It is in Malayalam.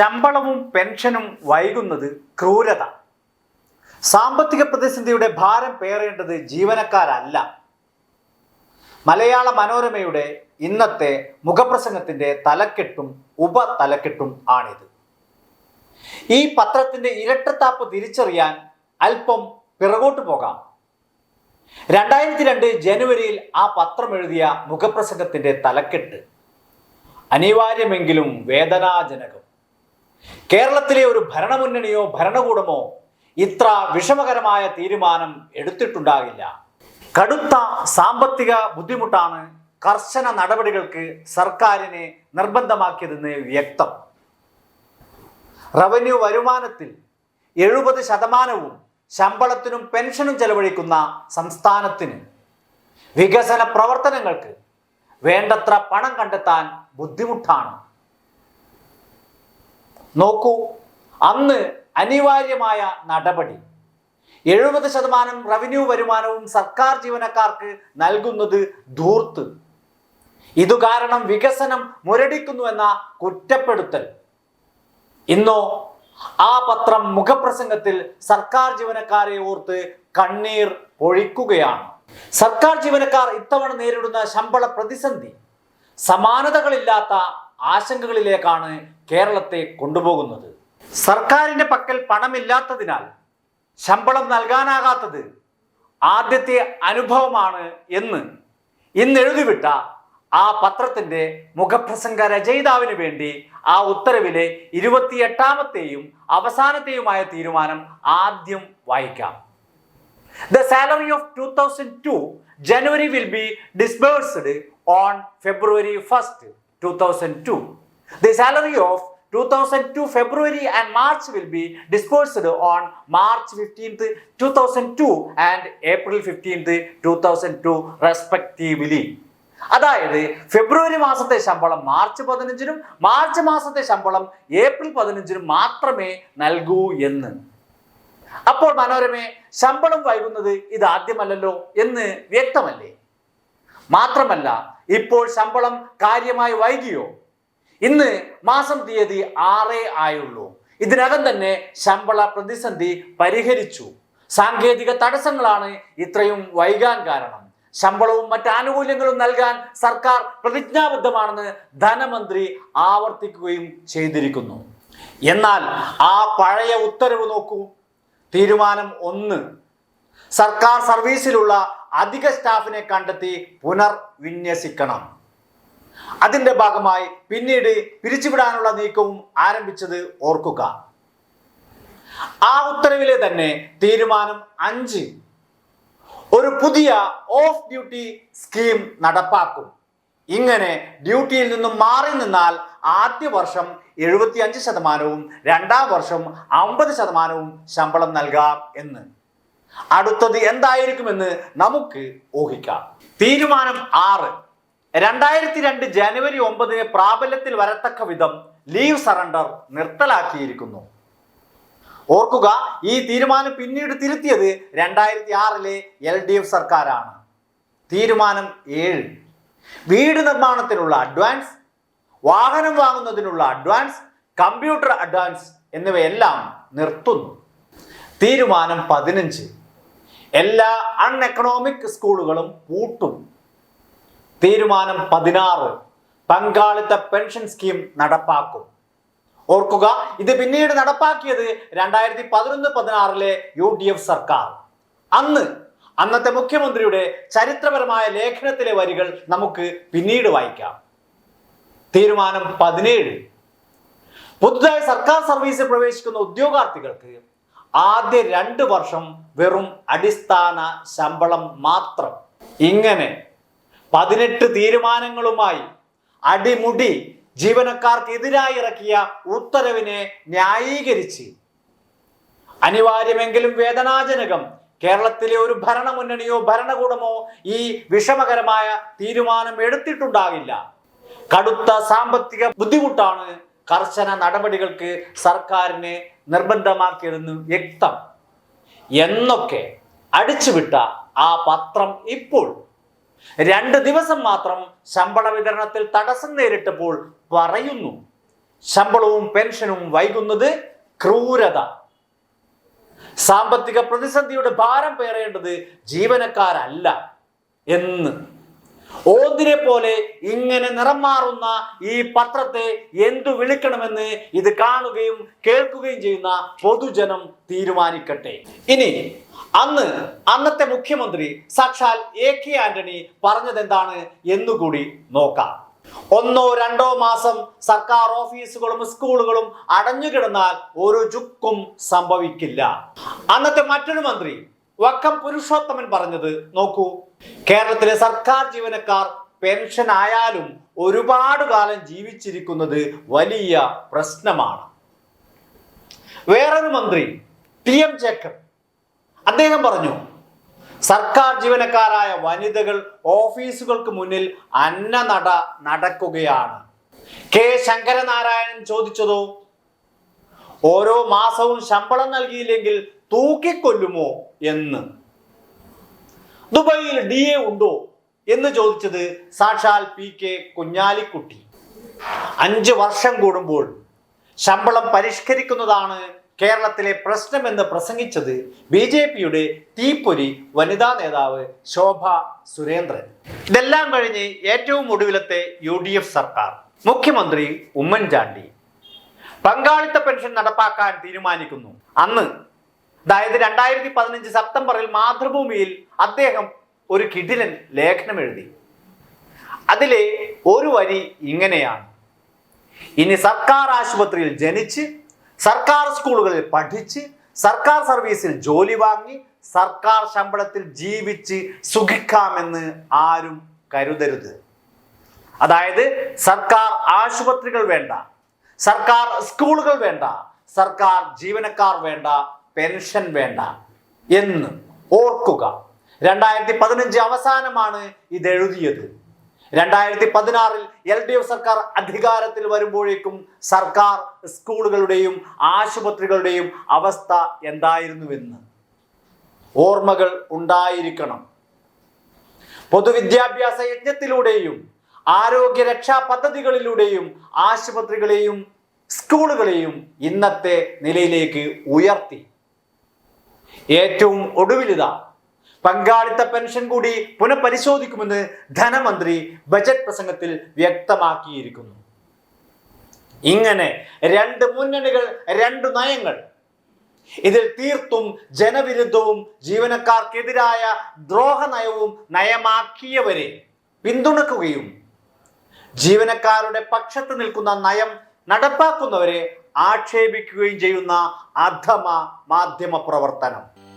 ശമ്പളവും പെൻഷനും വൈകുന്നത് ക്രൂരത. സാമ്പത്തിക പ്രതിസന്ധിയുടെ ഭാരം പേറേണ്ടത് ജീവനക്കാരല്ല. മലയാള മനോരമയുടെ ഇന്നത്തെ മുഖപ്രസംഗത്തിന്റെ തലക്കെട്ടും ഉപതലക്കെട്ടും ആണിത്. ഈ പത്രത്തിന്റെ ഇരട്ടത്താപ്പ് തിരിച്ചറിയാൻ അല്പം പിറകോട്ട് പോകാം. രണ്ടായിരത്തി രണ്ട് ജനുവരിയിൽ ആ പത്രം എഴുതിയ മുഖപ്രസംഗത്തിന്റെ തലക്കെട്ട്. അനിവാര്യമെങ്കിലും വേദനാജനകം. കേരളത്തിലെ ഒരു ഭരണമുന്നണിയോ ഭരണകൂടമോ ഇത്ര വിഷമകരമായ തീരുമാനം എടുത്തിട്ടുണ്ടാകില്ല. കടുത്ത സാമ്പത്തിക ബുദ്ധിമുട്ടാണ് കർശന നടപടികൾക്ക് സർക്കാരിനെ നിർബന്ധമാക്കിയതെന്ന് വ്യക്തം. റവന്യൂ വരുമാനത്തിൽ എഴുപത് ശതമാനവും ശമ്പളത്തിനും പെൻഷനും ചെലവഴിക്കുന്ന സംസ്ഥാനത്തിന് വികസന പ്രവർത്തനങ്ങൾക്ക് വേണ്ടത്ര പണം കണ്ടെത്താൻ ബുദ്ധിമുട്ടാണ്. നോക്കൂ അന്ന് അനിവാര്യമായ നടപടി. എഴുപത് ശതമാനം റവന്യൂ വരുമാനവും സർക്കാർ ജീവനക്കാർക്ക് നൽകുന്നത് ധൂർത്ത്. ഇതു കാരണം വികസനം മുരടിക്കുന്നു എന്ന കുറ്റപ്പെടുത്തൽ. ഇന്നോ ആ പത്രം മുഖപ്രസംഗത്തിൽ സർക്കാർ ജീവനക്കാരെ ഓർത്ത് കണ്ണീർ പൊഴിക്കുകയാണ്. സർക്കാർ ജീവനക്കാർ ഇത്തവണ നേരിടുന്ന ശമ്പള പ്രതിസന്ധി സമാനതകളില്ലാത്ത ആശങ്കകളിലേക്കാണ് കേരളത്തെ കൊണ്ടുപോകുന്നത്. സർക്കാരിന്റെ പക്കൽ പണമില്ലാത്തതിനാൽ ശമ്പളം നൽകാനാകാത്തത് ആദ്യത്തെ അനുഭവമാണ് എന്ന് ഇന്ന് എഴുതിവിട്ട ആ പത്രത്തിന്റെ മുഖപ്രസംഗ രചയിതാവിന് വേണ്ടി ആ ഉത്തരവിലെ ഇരുപത്തിയെട്ടാമത്തെയും അവസാനത്തെയുമായ തീരുമാനം ആദ്യം വായിക്കാം. The salary of 2002 January will be disbursed on February 1st, 2002. The salary of 2002 February and March will be disbursed on March 15th, 2002 and April 15th, 2002 respectively. അതായത് ഫെബ്രുവരി മാസത്തെ ശമ്പളം മാർച്ച് പതിനഞ്ചിനും മാർച്ച് മാസത്തെ ശമ്പളം ഏപ്രിൽ പതിനഞ്ചിനും മാത്രമേ നൽകൂ എന്ന് അപ്പോൾ മനോരമേ ശമ്പളം വൈകുന്നത് ഇതാദ്യമല്ലല്ലോ എന്ന് വ്യക്തമല്ലേ മാത്രമല്ല ഇപ്പോൾ ശമ്പളം കാര്യമായി വൈകിയോ? ഇന്ന് മാസം തീയതി ആറേ ആയുള്ളൂ. ഇതിനകം തന്നെ ശമ്പള പ്രതിസന്ധി പരിഹരിച്ചു. സാങ്കേതിക തടസ്സങ്ങളാണ് ഇത്രയും വൈകാൻ കാരണം. ശമ്പളവും മറ്റ് ആനുകൂല്യങ്ങളും നൽകാൻ സർക്കാർ പ്രതിജ്ഞാബദ്ധമാണെന്ന് ധനമന്ത്രി ആവർത്തിക്കുകയും ചെയ്തിരിക്കുന്നു. എന്നാൽ ആ പഴയ ഉത്തരവ് നോക്കൂ. തീരുമാനം ഒന്ന്. സർക്കാർ സർവീസിലുള്ള അധിക സ്റ്റാഫിനെ കണ്ടെത്തി പുനർവിന്യസിക്കണം. അതിന്റെ ഭാഗമായി പിന്നീട് പിരിച്ചുവിടാനുള്ള നീക്കവും ആരംഭിച്ചത് ഓർക്കുക. ആ ഉത്തരവിലെ തന്നെ തീരുമാനം അഞ്ച്. ഒരു പുതിയ ഓഫ് ഡ്യൂട്ടി സ്കീം നടപ്പാക്കും. ഇങ്ങനെ ഡ്യൂട്ടിയിൽ നിന്നും മാറി നിന്നാൽ ആദ്യ വർഷം എഴുപത്തി അഞ്ച് ശതമാനവും രണ്ടാം വർഷം അമ്പത് ശതമാനവും ശമ്പളം നൽകാം എന്ന്. അടുത്തത് എന്തായിരിക്കുമെന്ന് നമുക്ക് ഊഹിക്കാം. തീരുമാനം ആറ്. രണ്ടായിരത്തി രണ്ട് ജനുവരി ഒമ്പതിന് പ്രാബല്യത്തിൽ വരത്തക്ക വിധം ലീവ് സറണ്ടർ നിർത്തലാക്കിയിരിക്കുന്നു. ഓർക്കുക ഈ തീരുമാനം പിന്നീട് തിരുത്തിയത് രണ്ടായിരത്തി ആറിലെ എൽ ഡി എഫ് സർക്കാരാണ്. തീരുമാനം ഏഴ്. വീട് നിർമ്മാണത്തിനുള്ള അഡ്വാൻസ് വാഹനം വാങ്ങുന്നതിനുള്ള അഡ്വാൻസ് കമ്പ്യൂട്ടർ അഡ്വാൻസ് എന്നിവയെല്ലാം നിർത്തുന്നു. തീരുമാനം പതിനഞ്ച്. എല്ലാ അൺ എക്കണോമിക് സ്കൂളുകളും പൂട്ടും. തീരുമാനം പതിനാറ്. പങ്കാളിത്ത പെൻഷൻ സ്കീം നടപ്പാക്കും. ഓർക്കുക ഇത് പിന്നീട് നടപ്പാക്കിയത് രണ്ടായിരത്തി പതിനൊന്ന് പതിനാറിലെ യു ഡി എഫ് സർക്കാർ. അന്ന് അന്നത്തെ മുഖ്യമന്ത്രിയുടെ ചരിത്രപരമായ ലേഖനത്തിലെ വരികൾ നമുക്ക് പിന്നീട് വായിക്കാം. തീരുമാനം പതിനേഴ്. പുതുതായി സർക്കാർ സർവീസിൽ പ്രവേശിക്കുന്ന ഉദ്യോഗാർത്ഥികൾക്ക് ആദ്യ രണ്ട് വർഷം വെറും അടിസ്ഥാന ശമ്പളം മാത്രം. ഇങ്ങനെ പതിനെട്ട് തീരുമാനങ്ങളുമായി അടിമുടി ജീവനക്കാർക്ക് എതിരായി ഇറക്കിയ ഉത്തരവിനെ ന്യായീകരിച്ച് അനിവാര്യമെങ്കിലും വേദനാജനകം കേരളത്തിലെ ഒരു ഭരണമുന്നണിയോ ഭരണകൂടമോ ഈ വിഷമകരമായ തീരുമാനം എടുത്തിട്ടുണ്ടാകില്ല. കടുത്ത സാമ്പത്തിക ബുദ്ധിമുട്ടാണ് കർശന നടപടികൾക്ക് സർക്കാരിനെ നിർബന്ധമാക്കിയതെന്ന് വ്യക്തം. എന്നൊക്കെ അടിച്ചുവിട്ട ആ പത്രം ഇപ്പോൾ രണ്ട് ദിവസം മാത്രം ശമ്പള വിതരണത്തിൽ തടസ്സം നേരിട്ടപ്പോൾ പറയുന്നു. ശമ്പളവും പെൻഷനും വൈകുന്നത് ക്രൂരത. സാമ്പത്തിക പ്രതിസന്ധിയുടെ ഭാരം പേറേണ്ടത് ജീവനക്കാരല്ല എന്ന്. ഓന്തിനെ പോലെ ഇങ്ങനെ നിറം മാറുന്ന ഈ പത്രത്തെ എന്തു വിളിക്കണമെന്ന് ഇത് കാണുകയും കേൾക്കുകയും ചെയ്യുന്ന പൊതുജനം തീരുമാനിക്കട്ടെ. ഇനി അന്ന് അന്നത്തെ മുഖ്യമന്ത്രി സാക്ഷാൽ എ കെ ആന്റണി പറഞ്ഞത് എന്താണ് എന്നുകൂടി നോക്കാം. ഒന്നോ രണ്ടോ മാസം സർക്കാർ ഓഫീസുകളും സ്കൂളുകളും അടഞ്ഞു കിടന്നാൽ ഒരു ചുക്കും സംഭവിക്കില്ല. അന്നത്തെ മറ്റൊരു മന്ത്രി വക്കം പുരുഷോത്തമൻ പറഞ്ഞത് നോക്കൂ. കേരളത്തിലെ സർക്കാർ ജീവനക്കാർ പെൻഷൻ ആയാലും ഒരുപാട് കാലം ജീവിച്ചിരിക്കുന്നത് വലിയ പ്രശ്നമാണ്. വേറൊരു മന്ത്രി ടി എം ജേക്കബ്. അദ്ദേഹം പറഞ്ഞു സർക്കാർ ജീവനക്കാരായ വനിതകൾ ഓഫീസുകൾക്ക് മുന്നിൽ അന്നനട നടക്കുകയാണ്. കെ ശങ്കരനാരായണൻ ചോദിച്ചതോ? ഓരോ മാസവും ശമ്പളം നൽകിയില്ലെങ്കിൽ തൂക്കിക്കൊല്ലുമോ എന്ന്. ദുബായിൽ ഡി എ ഉണ്ടോ എന്ന് ചോദിച്ചത് സാക്ഷാൽ പി കെ കുഞ്ഞാലിക്കുട്ടി. അഞ്ച് വർഷം കൂടുമ്പോൾ ശമ്പളം പരിഷ്കരിക്കുന്നതാണ് കേരളത്തിലെ പ്രശ്നമെന്ന് പ്രസംഗിച്ചത് ബി ജെ പിയുടെ തീപ്പൊരി വനിതാ നേതാവ് ശോഭ സുരേന്ദ്രൻ. ഇതെല്ലാം കഴിഞ്ഞ് ഏറ്റവും ഒടുവിലത്തെ യു ഡി എഫ് സർക്കാർ. മുഖ്യമന്ത്രി ഉമ്മൻചാണ്ടി. പങ്കാളിത്ത പെൻഷൻ നടപ്പാക്കാൻ തീരുമാനിക്കുന്നു. അന്ന് അതായത് രണ്ടായിരത്തി പതിനഞ്ച് സെപ്റ്റംബറിൽ മാതൃഭൂമിയിൽ അദ്ദേഹം ഒരു കിടിലൻ ലേഖനം എഴുതി. അതിലെ ഒരു വരി ഇങ്ങനെയാണ്. ഇനി സർക്കാർ ആശുപത്രിയിൽ ജനിച്ച് സർക്കാർ സ്കൂളുകളിൽ പഠിച്ച് സർക്കാർ സർവീസിൽ ജോലി വാങ്ങി സർക്കാർ ശമ്പളത്തിൽ ജീവിച്ച് സുഖിക്കാമെന്ന് ആരും കരുതരുത്. അതായത് സർക്കാർ ആശുപത്രികൾ വേണ്ട സർക്കാർ സ്കൂളുകൾ വേണ്ട സർക്കാർ ജീവനക്കാർ വേണ്ട പെൻഷൻ വേണ്ട എന്ന് ഓർക്കുക. രണ്ടായിരത്തി പതിനഞ്ച് അവസാനമാണ് ഇത് എഴുതിയത് രണ്ടായിരത്തി പതിനാറിൽ എൽ ഡി എഫ് സർക്കാർ അധികാരത്തിൽ വരുമ്പോഴേക്കും സർക്കാർ സ്കൂളുകളുടെയും ആശുപത്രികളുടെയും അവസ്ഥ എന്തായിരുന്നുവെന്ന് ഓർമ്മകൾ ഉണ്ടായിരിക്കണം. പൊതുവിദ്യാഭ്യാസ യജ്ഞത്തിലൂടെയും ആരോഗ്യ രക്ഷാ പദ്ധതികളിലൂടെയും ആശുപത്രികളെയും സ്കൂളുകളെയും ഇന്നത്തെ നിലയിലേക്ക് ഉയർത്തി. ഏറ്റവും ഒടുവിലിതാ പങ്കാളിത്ത പെൻഷൻ കൂടി പുനഃപരിശോധിക്കുമെന്ന് ധനമന്ത്രി ബജറ്റ് പ്രസംഗത്തിൽ വ്യക്തമാക്കിയിരിക്കുന്നു. ഇങ്ങനെ രണ്ട് മുന്നണികൾ രണ്ട് നയങ്ങൾ ഇതിൽ തീർത്തും ജനവിരുദ്ധവും ജീവനക്കാർക്കെതിരായ ദ്രോഹ നയവും നയമാക്കിയവരെ പിന്തുണക്കുകയും ജീവനക്കാരുടെ പക്ഷത്ത് നിൽക്കുന്ന നയം നടപ്പാക്കുന്നവരെ ആക്ഷേപിക്കുകയും ചെയ്യുന്ന അധമ മാധ്യമ പ്രവർത്തനം.